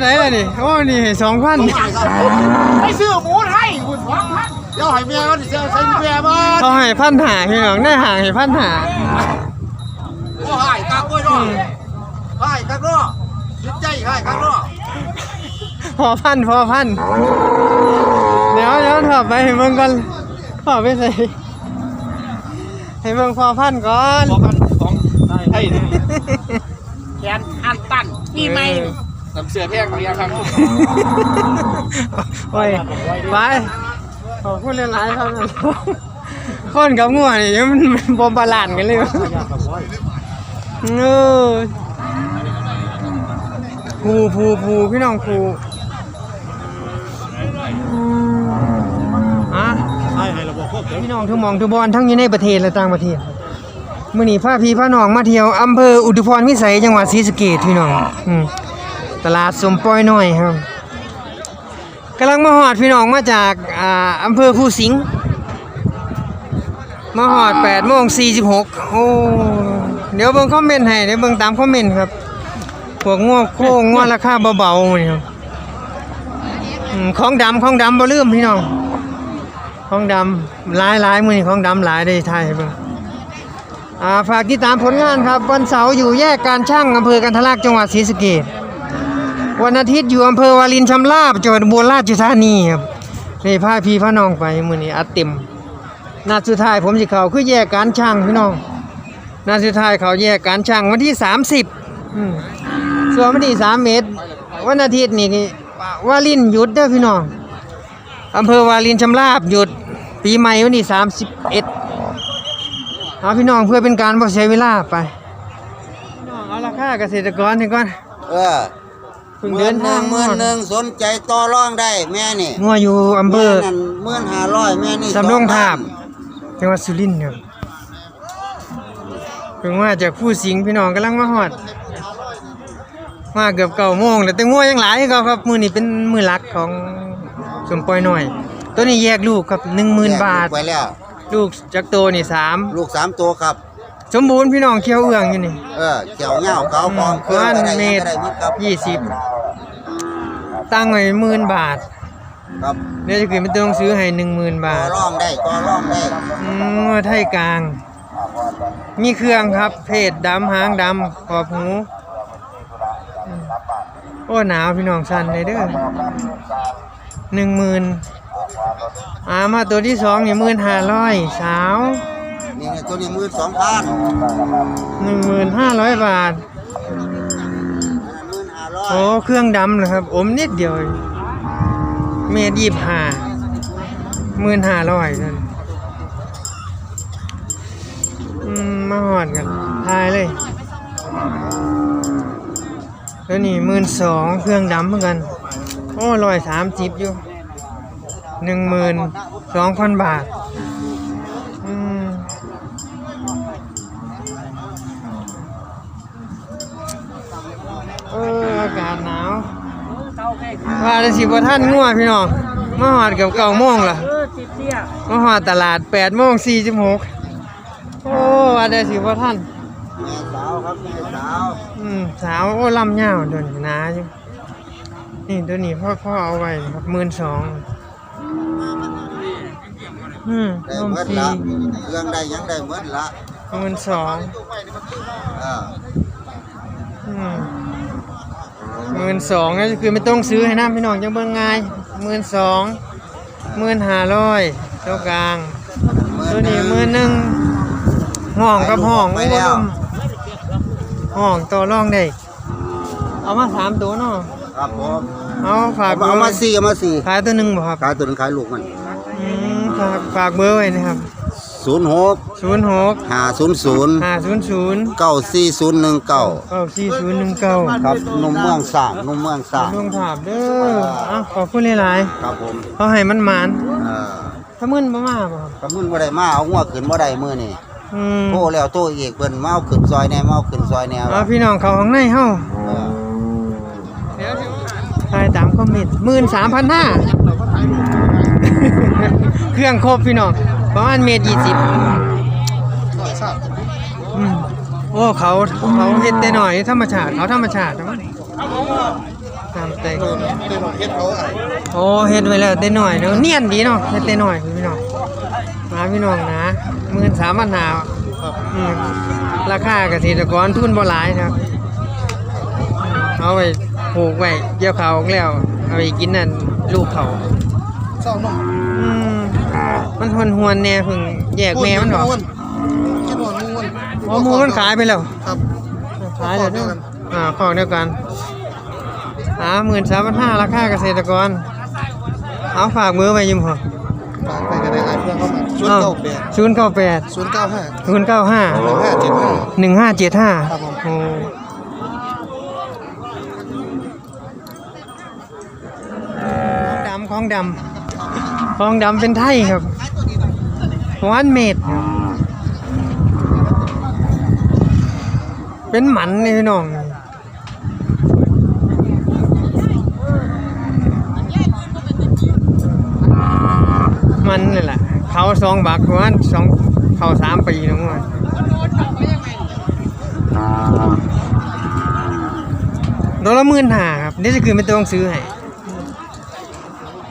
ไหนล่ะนี่โอ้นี่สองพันไปซื้อหมูไทยคุณสองพันเดี๋ยวให้เมียมันเสียใส่เมียมันเขาให้พันหาพี่น้องได้ห่างให้พันหาโอ้ให้กักไว้ด้วยให้กักด้วยยึดใจให้กักด้วยพอพันพอพันเดี๋ยวเดี๋ยวถอดไปให้เบิ่งก่อนถอดไปใส่ให้เบิ่งพอพันก่อนของของไทยแขนอันตันปีใหม่ น้ำเสือแพงเรียครับโอ้ยไปขอบคุณหลายๆครับคนกับงัวนี่ยมันบอมบาลานกันเลยเออภูภูภูพี่น้องภูอะให้ให้ระบบควบคุมพี่น้องทุกมองทุกบอลทั้งอยู่ในประเทศและต่างประเทศมื่อนี้พาพี่พาน้องมาเที่ยวอำเภออุทุพรวิสัยจังหวัดศรีสะเกษพี่น้องอืม ตลาดสมปอยน้อยครับกำลังมาหอดพี่น้องมาจากอ่าอำเภอภูสิงห์มาหอด8โมง46โอ้เดี๋ยวเบิ่งคอมเมนต์ให้เดี๋ยวเบิ่งตามคอมเมนต์ครับพวกงวโค้งงวราคาเบาๆนี่ครับอืมของดำของดำบ่ลืมพี่น้องของดำหลายหลายมือนี่ของดำหลายได้ไทยเบิ่งอ่าฝากติดตามผลงานครับ วันเสาร์อยู่แยกการช่างอำเภอกันทะลักจังหวัดศรีสะเกษ วันอาทิตย์อยู่อำเภอวารินชำราบจังหวัดบุรีราชธานีครับนี่พาพี่พาน้องไปมือนี้อัดเต็มนัดสุดท้ายผมจะเขาคือแยกการช่างพี่น้องนัดสุดท้ายเขาแยกการช่างวันที่ 30อืมส่วนวันที่3เมตร วันอาทิตย์นี่วารินหยุดเด้อพี่น้องอำเภอวาลินชำราบหยุดปีใหม่วันที่สามสิบเอ็ดเอาพี่น้องเพื่อเป็นการบ่ใช้เวลาไปพี่น้องเอาราคาเกษตรกรนี่ก่อนเออ พิ่งหเดิมื่นนหทานึ่งงหมื่นหนึ่งสนใจต่อรองได้แม่นี่งัวอยู่อำเภอแม่นั่นหมื่นห้าร้อยแม่นี่สำโรงทาบสองพันจังหวัดสุรินทร์ครับเพิ่งว่าจากผู้สิงห์พี่น้องกำลังมาฮอด มาเกือบเก้าโมงแล้วแต่งัวยังหลายก็ครับ มือนี้เป็นมือหลักของสมปอยหน่อย ตัวนี้แยกลูกครับหนึ่งหมื่นบาทไปแล้ว ลูกจักโตนี่สามลูกสามตัวครับ สมบูรณ์พี่น้องเคี้ยวเอื้องอยู่นี่ เออเกี่ยวเงาเขาฟองประมาณอะไรเมตรอะไรมิดครับยี่สิบ ตั้งไว้หมื่นบาทครับเดี๋ยวจะขึ้นเป็นตัวหนังสือให้หนึ่งหมื่นต่บาอทรองได้ต่อรองได้อืมไทยกลาง มีเครื่องครับ เพศดำหางดำขอบหูอืมโอ้หนาวพี่น้องสันเลยเด้อหนึ่งหมื่นอามาตัวที่สองนี่หมื่นห้าร้อยสาว นี่ไงตัวนี้หมื่นสองพันหนึ่งหมื่นห้าร้อยบาท หมื่นห้าร้อยโอ้เครื่องดำเหรอครับ อมนิดเดียวเองเมตรยี่สิบห้าหมื่นห้าร้อยนั่นอืมมาหอดกันทายเลย แล้วนี่หมื่นสองเครื่องดำเหมือนกัน โอ้ร้อยสามสิบอยู่หนึ่งหมื่นสองพันบาท อืมเอออากาศหนาว ว่าจะสิบท่านง่วพี่น้องมาหอดกับเก่าโมงล่ะมาหอดตลาดแปดโมงสี่สิบหกโอ้ว่าจะสิบท่านแม่สาวครับแม่สาวอืมสาวโอ้ลำยาวโดนหนาอยู่นี่ตัวนี้พ่อพ่อเอาไว้ครับหมื่นสองอืมได้นมเมื่อซีละเครื่องได้ยังได้เมื่อละหมื่นสองเอออืม หมื่นสองนั่นคือไม่ต้องซื้อให้น้ำพี่น้องจังเบิ่งง่ายหมื่นสองหมื่นห้าร้อยตัวกลาง ตัวนี้หมื่นหนึ่งห้องกับห้องไปแล้วห้องต่อรองได้ เอามาสามตัวเนาะครับผมเอาฝากเบอเอาร์มาสี่เอามาสี่ขายตัวหนึ่งบ่ครับขายตัวนึงขายลูกมันอืมฝากฝากเบอร์ไว้นะครับ ศูนย์หกศูนย์หกห้าศูนย์ศูนย์ห้าศูนย์ศูนย์เก้าสี่ศูนย์หนึ่งเก้าเก้าสี่ศูนย์หนึ่งเก้าครับนมเมืองสร้างนมเมืองสร้างดวงภาพเด้อเอาขอบคุณหลายครับผมๆเขาให้มันหมานเอ่อถ้ามึนบ่มาบ่ครับกำมึนบ่ได้มาเอาหัวขึ้นบ่ได้มื้อนี่อืมโทรแล้วโทรอีกเพิ่นมาเอาขึ้นซอยแหน่มาเอาขึ้นซอยแหน่เอาพี่น้องเขาข้างในเฮาเออทายตามคอมเมนต์หมื่นสามพันห้าเครื่องครบพี่น้อง ประมาณเมตรยี่สิบอืมโอ้เขาเขาเฮ็ดแต่หน่อยธรรมชาติเขาธรรมชาตินะมั้งตามโตได้โดนเต้นเฮ็ดเขาไอ้โอ้เฮ็ดไว้แล้วแต่น้อยเนาะเนียนดีเนาะเฮ็ดแต่น้อยพี่น้องมาพี่น้องนะหมื่นสามพันหาครับอืมราคาเกษตรกรทุนบ่หลายนะครับเอาไปปลูกไว้เกี่ยวเขาวออกแล้วเอาไปกินนั่นลูกเขาเศร้านุ่มอืม มันหวนหวนๆแน่เพิ่งแยกแม่มันออกคิดว่าม้วนอ๋อหมูมันขายไปแล้ว ครับขายแล้วขอกเดีเด้ยวอกันอ่าของเดียวกันหาหมื่นสามพันห้าราคาเกษตรกร เอาฝากมือไว้ยิมพอฝากไปก็ได้ไอ้เพื่อนเข้ามาชุดเก้าแปดศูนย์เก้าแปดศูนย์เก้าห้าศูนย์เก้าห้าหนึ่งห้าเจ็ดห้าหนึ่งห้าเจ็ดห้าครับผมโอ้ดำของดำของดำเป็นไทยครับ วันเมดครับเป็นหมันนี่พี่น้องมันนี่แหละ เขาสองบักประมาณสองเขาสามปีนะมั้งโดนละหมื่นห้าครับ นี่จะคือไม่ต้องซื้อให้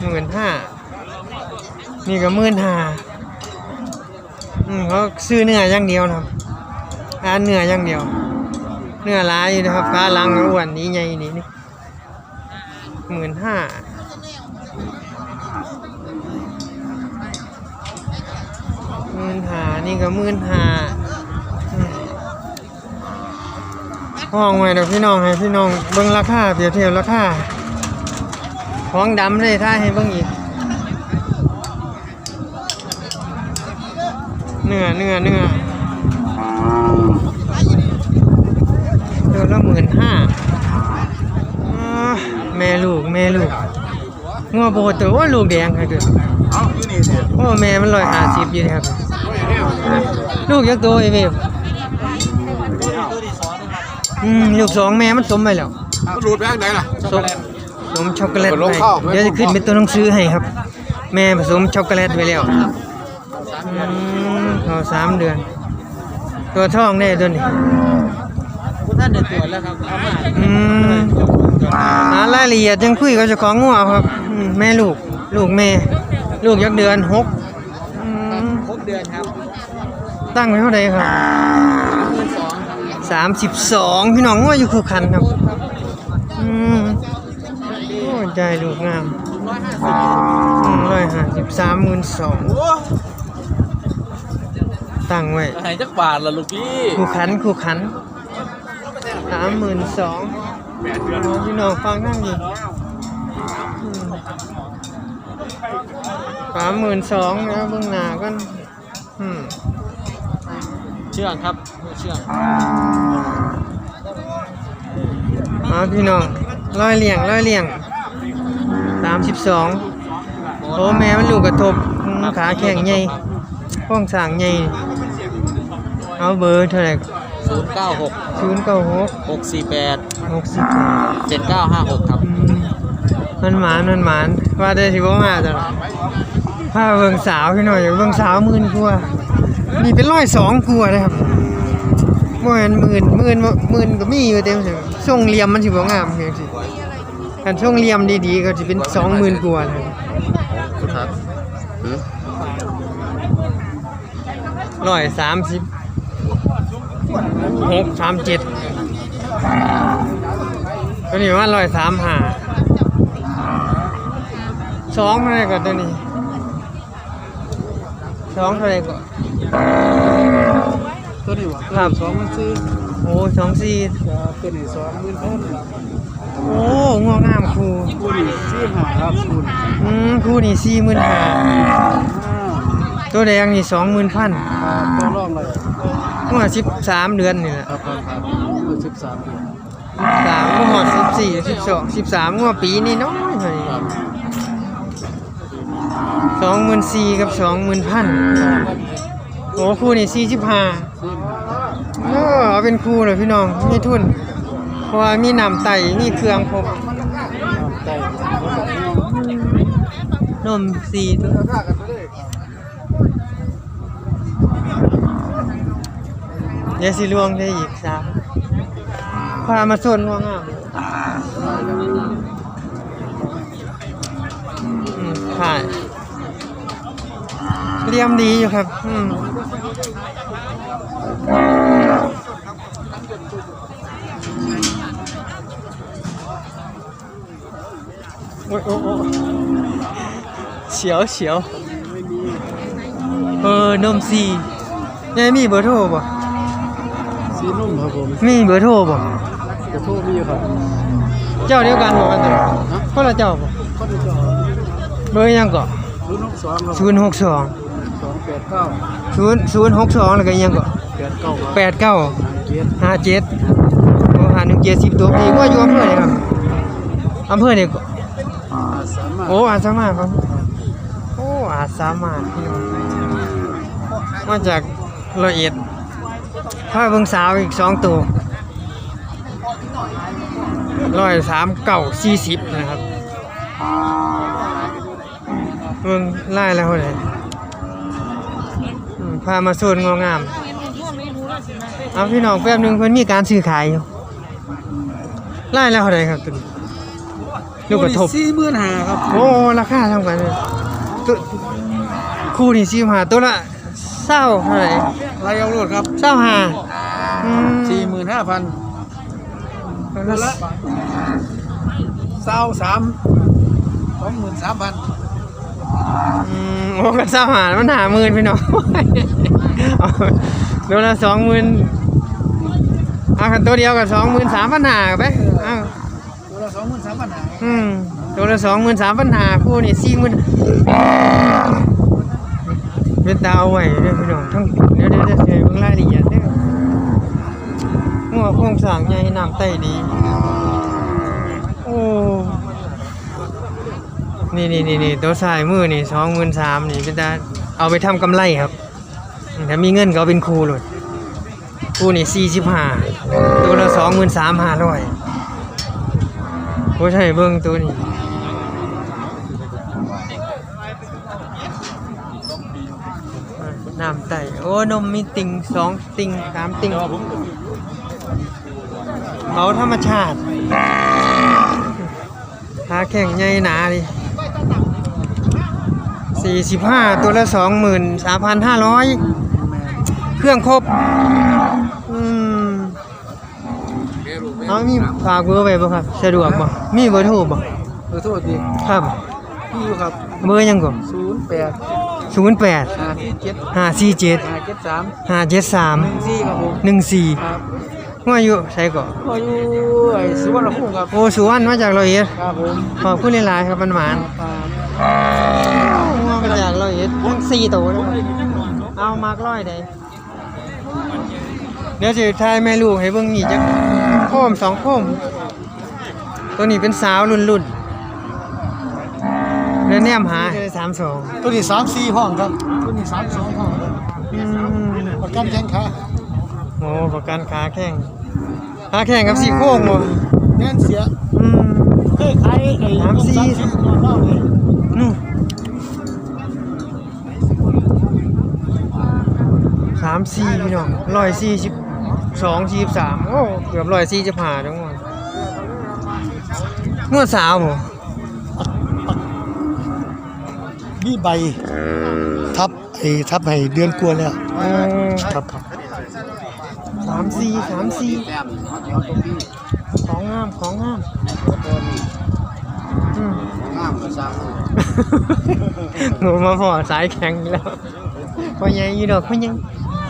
หมื่นห้านี่ก็หมื่นห้า อืมเขาซื้อเนื้ออย่างเดียวนะครับทานเนื้ออย่างเดียว เนื้อหลายอยู่นะครับขาลังก็อ้วนนี้ใหญ่นี่นี่หมื่นห้าหมื่นหานี่ก็หมื่นหาห้องไว้เดี๋ยวพี่น้องให้พี่น้องเบิ่งราคาเปรียบเทียบราคาของดำเลยท่าให้เบิ่งอีก เนื้อเนื้อเนื้อตัวละหมื่นห้าแม่ลูกแม่ลูกงัวโบตัวว่าลูกแดงครับเกิดเอาอยู่นี่เสียโอ้แม่มันร้อยห้าสิบอยู่นะครับ ลูกยักษ์ตัวไอ้เวฟอืมลูกสองแม่มันสมไปแล้วรูดแบงไหนล่ะสมสมช็อกโกแลตเปิดลงไว้เข้าเดี๋ยวจะขึ้นเป็นตัวหนังสือให้ครับ แม่ผสมช็อกโกแลตไว้แล้วอืม เขาสามเดือน ตัวท้องแน่ตัวนี้ท่านเดือดตัวแล้วครับเอามาอืมหารายละเอียดยังคุยกับเจ้าของงัวครับอืมแม่ลูก ลูกแม่ ลูกยักษ์เดือนหกอืมครบเดือนครับ ตั้งไว้เท่าไหร่ครับเงินสองครับสามสิบสองพี่น้องว่าอยู่คือคันครับ อืมโอ้ใจลูกงามร้อยห้าสิบร้อยห้าสิบสามหมื่นสองโอ้ ตั้งไว้หายจักบาทละลูกพี่คู่ขันคู่ขันสามหมื่นสองพี่น้องฟังนั่งอยู่สามหมื่นสองนะเบื้องหน้ากันอืมเชื่องครับเชื่องเอาพี่น้องร้อยเลี่ยงร้อยเลี่ยงสามสิบสองโอ้แม่มันลูกกระทบอืมขาแข็งใหญ่ป้องสร้างใหญ่ เอาเบอร์เท่าไหร่ศูนย์เก้าหกศูนย์เก้าหกหกสี่แปดหกสิบเจ็ดเก้าห้าหกครับมันหมานมันหมานว่าได้สิบ่มาจ้ะถ้าเบิ่งสาวพี่หน่อยเบิ่งสาวหมื่นกว่านี่เป็นร้อยสองกว่านะครับบ่แม่นหมื่นหมื่นบ่หมื่นก็มีอยู่เต็มสิทรงเหลี่ยมมันสิบ่งามเพียงสิคันทรงเหลี่ยมดีๆก็สิเป็นสองหมื่นกว่านะครับคุณครับร้อยสามสิบ หกสามเจ็ดตัวนี้ว่าร้อยสามห้าสองเท่าไหรก่อนตัวนี้สองเท่าไหรก่อนตัวนี้วะครับสองมันซื้อโอ้สองสี่ตัวนี้สองหมื่นพันโอ้งอกงามครูตัวนี้ซื้อหาครับคุณอืมครูนี่สี่หมื่นห้าตัวแดงนี่สองหมื่นพันตัวร่องเลย งวดสิบสามเดือนนี่แหละครับครับครับสิบสามเดือนสามงวดสิบสี่สิบสองสิบสามงวดปีนี่น้อยเท่านี้ครับสองหมื่นสี่กับสองหมื่นพันโอ้ครูนี่สี่สิบห้าซื้อเออเอาเป็นครูเลยพี่น้องมีทุน เพราะว่ามีน้ำไตมีเครื่องครบใจนมสี่ตัว เดี๋ยวสิลวงได้อีกสามพามาส่วนงวงอะใช่เรียมดีอยู่ครับ อืมโอ้ยโอ้เฉียวเฉียวเออนมซียังมีเบอร์โทรบ่ ซีนุ่มครับผมมีเบอร์โทรบ่กระทู้มีครับเจ้าเดียวกันบ่กันตัวคนละเจ้าบ่ข้อที่สองเบอร์หยังก็รุ่นหกสอง062ครับสองแปดเก้า0 062แล้วก็อิหยังก็แปดเก้าครับ89เจ็ด57โอ้หา170ตัวพี่ว่าอยู่อำเภอไหนครับอำเภอไหนก็สามารถโอ้อาจสามารถครับ โอ้อาจสามารถพี่น้องมาจากร้อยเอ็ด พาเบิ่งสาวอีกสองตัวร้อยสามเก่าสี่สิบนะครับเบิ่งไล่แล้วเท่าไหร่อืมพามาโซนงองามเอาพี่น้องแป๊บหนึงเพิ่นมีการซื้อขายอยู่ไล่แล้วเท่าไหร่ครับตัวนี้ลูกกระทบสี่หมื่นห้าครับโอ้ราคาเท่ากันเลยตัวคู่นี่สิบห้าตัวละ เศร้าเท่าไหร่ไรเอารถครับเศร้าห้าอืมสี่หมื่นห้าพันตัวละละเศร้าสามสองหมื่นสามพันอืมโอ้กันเศร้าห้ามันหาหมื่นพี่น้องเอาตัวละสองหมื่นเอากันตัวเดียวกับสองหมื่นสามพันห้าไปเอา ตัวละสองหมื่นสามพันห้าอืมตัวละสองหมื่นสามพันห้าคู่นี่สี่หมื่น เป็นตาเอาไว้เด้พี่น้องทั้งเดี๋ยวเดี๋ยวเดี๋ยวเดี๋ยวเบิ่งรายละเอียดเด้อหัวโครงสร้างใหญ่น้ำไต้ดีโอ้นี่นี่นี่นี่ตัวสายมือนี่สองหมื่นสามนี่เป็นตาเอาไปทำกำไรครับถ้ามีเงินก็เอาเป็นครูเลยครูนี่สี่สิบห้าตัวละสองหมื่นสามห้าร้อยโอ้ใช่เบิ้งตัวนี้ำไตโอ้ นมมีติ่งสองติ่งสามติ่งเขาธรรมชาติขาแข็งใหญ่หนาดิสี่สิบห้าตัวละสองหมื่นสามพันห้าร้อยเครื่องครบอืมเอามีฝากเบอร์ไว้บ่ครับ สะดวกบ่มีเบอร์โทรบ่ขอโทษดีครับพี่อยู่ครับ เบอร์หยังก่อนศูนย์แปด ศูนย์แปดห้าสี่เจ็ดห้าสี่เจ็ดห้าเจ็ดสามห้าเจ็ดสามหนึ่งสี่ครับผมหนึ่งสี่ครับว่าอยู่ใช่ก่อนก็อยู่ไอ้สุวรรณภูมิครับ โอ้สุวรรณมาจากร้อยเอ็ดครับผมขอบคุณหลายๆครับมันหมานครับว่ามาจากร้อยเอ็ดทั้งสี่ตัวเลยเอามากร้อยได้เดี๋ยวจะทายแม่ลูกให้เบิ่งนี่จักโคมสองโคมตัวนี้เป็นสาวรุ่นรุ่น ๆแล้วแนมหาสามสองตัวนี้สามสี่ห้องครับ ตัวนี้สามสองห้องครับอืมประกันแข้งขาโอ้ประกันขาแข้งขาแข้งกับสี่โค้งบ่แน่นเสียอืมเคยขายไอ้สามสี่นอนเล่าเลยนู่นสามสี่พี่น้องร้อยสี่สิบสองสี่สิบสามโอ้เกือบร้อยสี่จะผ่าจังหวะงวดสาวบ่มี ใบทับไอ้ทับให้เดือนกลัวแล้วอืมครับครับสามสี่สามสี่ของงามของงามอืมงามก็สร้างหนูมาพอสายแข็งอีกแล้วพ่อใหญ่อยู่ดอกพ่อใหญ่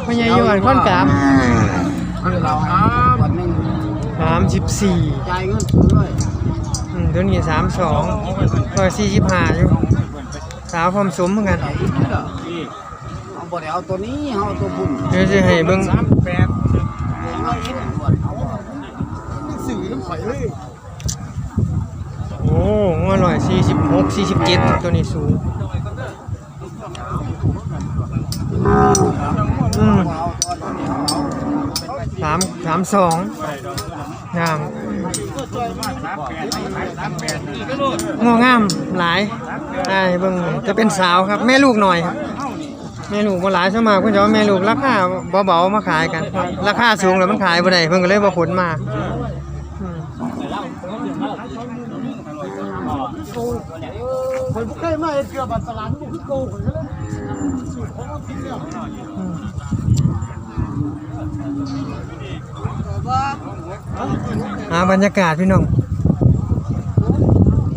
พ่อใหญ่อยู่อันค่อนกลางเราวันหนึงสามสิบสี่จ่ายเงินคืนเลยอืมตัวนี้สามสองร้อยสี่สิบห้าอยู่สาวความสมเหมือนกันเอาบ่ได้เอาตัวนี้เอาตัวบุญเดี๋ยวจะให้เบิ่งแปดเอาเฮ็ดบ่เอาสื่อน้ำข่อยเลยโอ้งอร่อยสี่สิบหกสี่สิบเจ็ดตัวนี้สูงอืมสามสามสองงามงองามหลายได้เบิ่งจะเป็นสาวครับ แม่ลูกหน่อยครับแม่ลูกบ่หลายสวนมากเพิ่อนจะว่าแม่ลูกราคาเบาๆมาขายกัน ราคาสูงแล้วมันขายบ่ได้เพิ่นก็เลยบ่ขนมาอืมข่อยบ่เคยมาเกลือบัดตลาดบ่คือโกข่อยก็เลยสูตรของมันกินแล้วอืม หาบรรยากาศพี่น้อง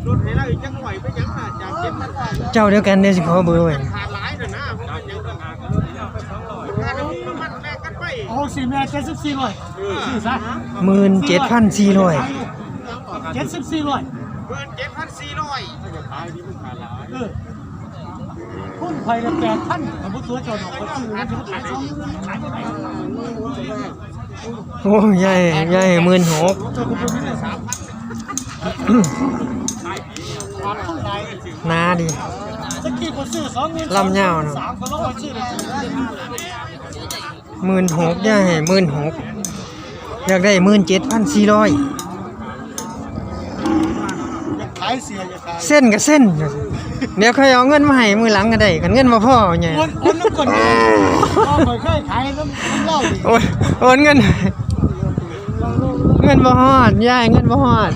รถให้เราอีกจังหน่อยไปยังหาจากเจ็บมันขาดเจ้าเดียวกันเดี๋ยวสิขอเบอร์ไว้หลายเด้อนะผมเป็นยังหากันถ้าเรามีมันแลกกันไปเอาสิแม่74ร้อยซื้อซะหมื่นเจ็ดพันสี่ร้อย74ร้อยเบิร์นเจ็ดพันสี่ร้อยเออคุณไผละ8,000ถ้าบ่ตัวเจ้าดอกก็ซื้อแล้วจะขาย20,000ขายบ่ได้ โอ้ยใหญ่ใหญ่หมื่นหกเจ้าก็บ่มีได้3,000ขาดทุนหลายนาดีตะกี้ก็ซื้อ20,000ลำยาวเนอะสามก็ลงไปซื้อได้หมื่นหกใหญ่หมื่นหกอยากได้หมื่นเจ็ดพันสี่ร้อยอยากขายเสียอยากขายเส้นกับเส้น เดี๋ยวค่อยเอาเงินมาให้มือหลังก็ได้กันเงินมาพ่อไงโอนโอนน้ำก่อนพ่อเคยเคยขายน้ำน้ำเหล้าดิโอนโอนเงิน เงินบ่ฮอดยายเงินบ่ฮอด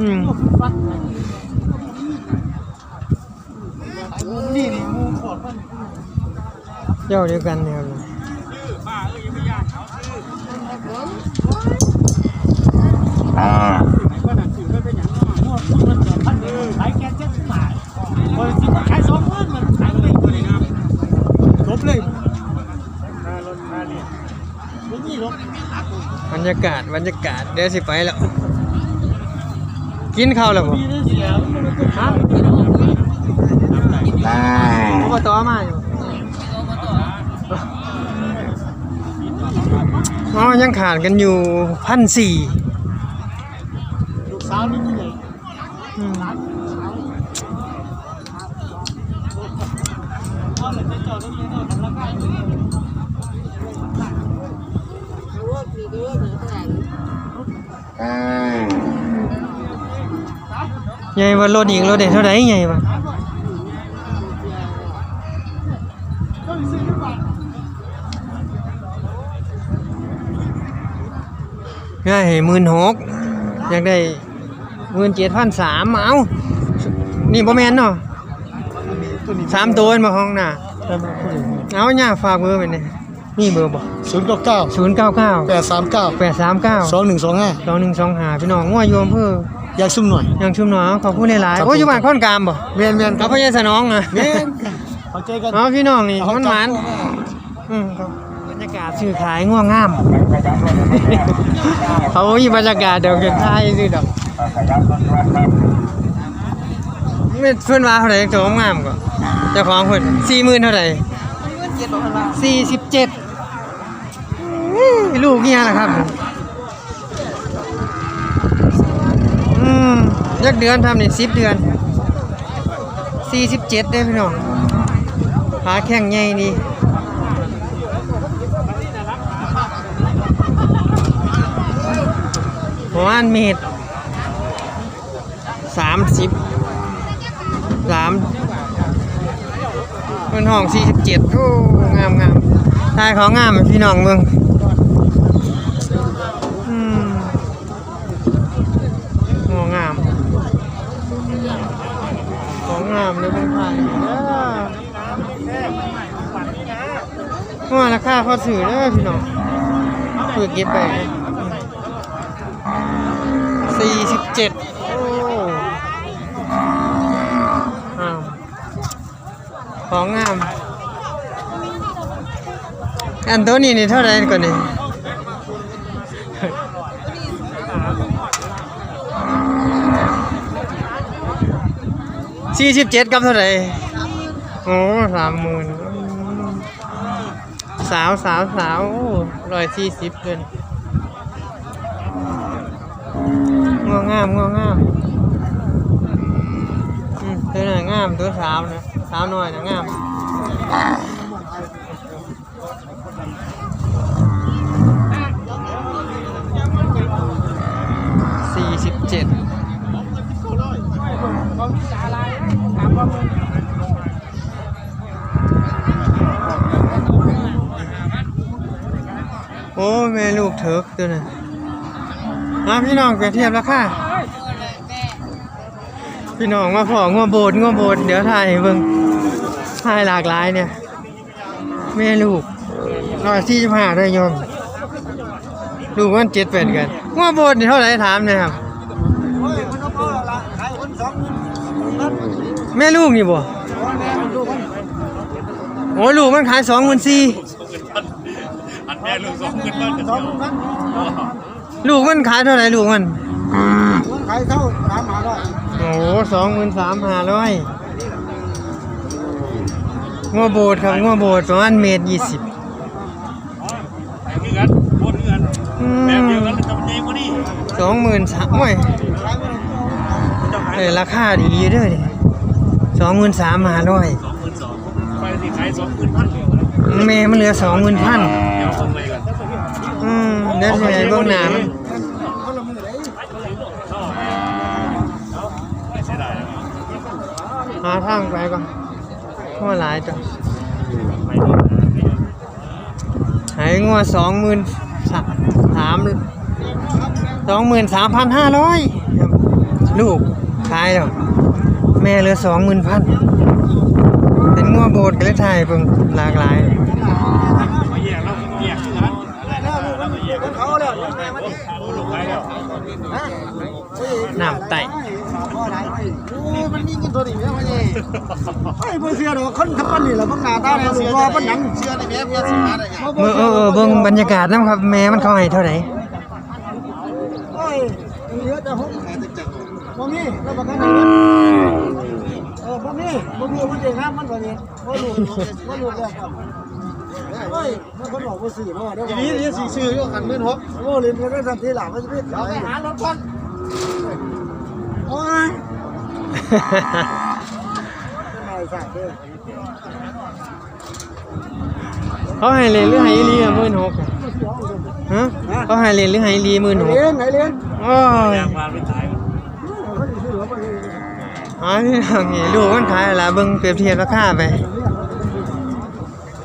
อืมนี่นี่มูขวดมันเจ้าเดียวกันเนี่ยครับงวดมันเดือดพันเดียวขายแค่เจ็ดสิบบาทคนที่มาขายสองหมื่นมันขายไม่ได้ลบเลยไม่มีลบบรรยากาศบรรยากาศเดี๋ยวสิไปแล้ว กินข้าวแล้วบ่มีได้เสียมันก็ขายอบตมาอยู่อ๋อยังขาดกันอยู่พันสี่ ลูกสาวนี่ที่ไหนพ่อเลยจะจอดรถเลยทำราคาอยู่ ใหญ่ว่ารถอีกรถเด็ดเท่าไหร่ใหญ่ว่ะง่ายหมื่นหกอยากได้หมื่นเจ็ดพันสามเอานี่บ่แม่นเนาะสามตัวมาห้องหน้าเอาเนี่ยฝากเบอร์ไปเนี่ยนี่เบอร์บ่ศูนย์เก้าเก้าศูนย์เก้าเก้าแปดสามเก้าแปดสามเก้าสองหนึ่งสองห้าสองหนึ่งสองหาพี่น้องงัวอยู่อำเภอ อยากซุ่มหน่อยยังชุมหนอขอบคุณหลายครับๆโอ้ยอยู่บ้านค่อนกามบ่เมียนเมียนกับพ่อใหญ่สนองนะเมียนเข้าใจกัน เอาพี่น้องนี่มันหวานอืมครับบรรยากาศซื้อขายง่วงงาม เขามีบรรยากาศเดี๋ยวเก็บท้ายซื้อดอกไม่เพื่อนว่าเท่าไหร่ตัวงามก็เจ้าของเพิ่นสี่หมื่นเท่าไหร่สี่สิบเจ็ดลูกเนี่ยแหละครับ อืมยักเดือนทำนี่สิบเดือนสี่สิบเจ็ดได้พี่น้องขาแข้งใหญ่ดีประมาณเมตรสามสิบสามเงินห้องสี่สิบเจ็ดโอ้ งามงามทายของงามให้พี่น้องเมืองอืม งองามของงามเลยเป็นไทยเด้ อว่าราคาพอสื่อเด้อพี่น้องเพื่อเก็บไปสี่สิบเจ็ดโอ้อ้าวของงาม อันตัวนี้นี่เท่าไรก่อนนี่สี่สิบเจ็ดกับเท่าไรโอ้สามหมื่น สาวสาวสาวร้อยสี่สิบเดือนงองามงองามอืมตัวไหนงามตัวสาวนะสาวหน้อยนะงามสี่สิบเจ็ด อ้แม่ลูกเถิกตัวน่ะมาพี่น้องเปรียบเทียบราคาเปพี่น้องมาพองัวโบดงัวโบดเดี๋ยวถ่ายเบิ่งถ่ายหลากหลายเนี่ยแม่ลูกร้อยสี่สิบห้าได้ยอมลูกมันเจ็ดแปดกันงัวโบดนี่เท่าไหร่ถามนะครับ แม่ลูกนี่บ่โอ้ลูกมันขายสองหมื่นสี่ แม่ลูกสองขึ้นบ้านสองหมื่นพันลูกมันขายเท่าไหร่ลูกมันขายเท่าสามหาร้อยโอ้สองหมื่นสามห้าร้อยงัวโบดครับงัวโบดประมาณเมตรยี่สิบคือกันบนกันแบบเดียวกันเลยทำยังไงนี่สองหมื่นสามโอ้ยเอ้ยราคาดีอยู่เด้อนี่สองหมื่นสามห้าร้อยสองหมื่นสองไปสิขายสองหมื่นพันเดียวกัน แม่มันเหลือสองหมื่นพันเด็กันอืมเดี๋ยวสิให้เบิ่งหน้ามันหาทางไปก่อนงัวหลายจ้ะให้งัวสองหมื่นสามสองหมื่นสามพันห้าร้อยลูกขายแล้วแม่เหลือสองหมื่นพัน เป็นงัวโบดก็เลยถ่ายเบิ่งหลากหลายมาแยกแล้วแยกคือกันแล้วลูกมันนี่กไปแล้วน้ำไตมันมีเงินตัวนี้แม่มันนี่ไอ้บ่เสียดอกคนทำปันนี่แหละเบิ่งหนาตาเนี่ยลูกรอปันหยังเสียนี่แม่เพียสิมาได้ไงเออเออเบิ่งบรรยากาศนะครับแม่มันเข้าให้เท่าไหร่โอ้ยเหลือแต่หกบ่มีแล้วประกัน ให้เงินเออบ่มีบ่มีมันเองครับมันบ่มีบ่รู้บ่รู้แล้วครับเฮ้ยมันคนบอกบ่ซื้อเนาะเดี๋ยวทีนี้นี่สี่ชื่อก็ขันหมื่นหกโอ้เรียนกันได้ทันทีหลังมันจะไปเอาไปหารถก่อนโอ้ยเป็นไรสั่งเด้อเขาให้เรียนหรือให้อีหลีหมื่นหกฮะเขาให้เรียนหรือให้อีหลีหมื่นหกเรียนไหนเรียนโอ้ย แรงมาไม่ขาย เขาจะซื้ อ๋อนี่ทางนี้ลูมันขายอะไรเบิ่งเปรียบเทียบราคาไป